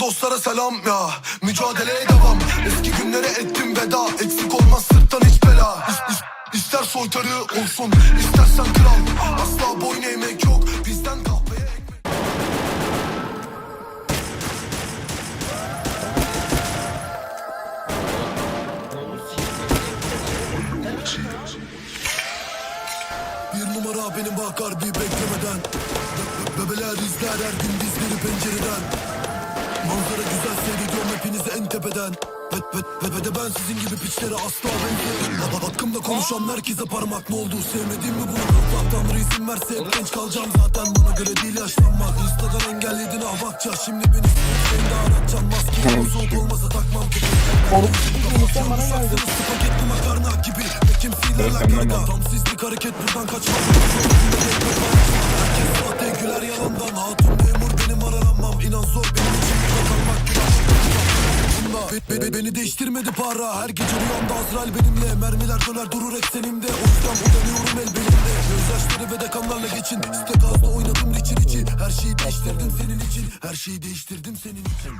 Dostlara selam ya. Mücadeleye devam. Eski günlere ettim veda. Eksik olmaz sırttan hiç bela. İs- is- İster soytarı olsun istersen kral. Asla boyun eğmek yok. Bizden kahveye ekmek Bir numara benim bakar bir beklemeden. Be- be- Bebeler izler her gün dizleri pencereden Manzara güzel seyrediyorum hepinizi en tepeden. Ve, ve, ve, ve de ben sizin gibi piçlere asla benzerim. Ha- Hakkımda konuşan herkese parmak ne oldu. Sevmediğim mi bunu? Allah Tanrı izin verse hep genç kalacağım zaten. Bana göre değil yaşlanmak Instagram engelledin ah bakça Şimdi beni seni de aratacaksın Maskeyi soğuk olmasa takmam ki. Spagetti makarna gibi. Fiilerler karga Tam sizlik hareket buradan kaçmaz be- be- Beni değiştirmedi para. Her gece rüyamda Azrail benimle. Mermiler döner durur eksenimde O yüzden uyanıyorum el belimde. Gözyaşları ve de kanlarla geçin. Steakhouse oynadım riçi riçi Her şeyi değiştirdim senin için. Her şeyi değiştirdim senin için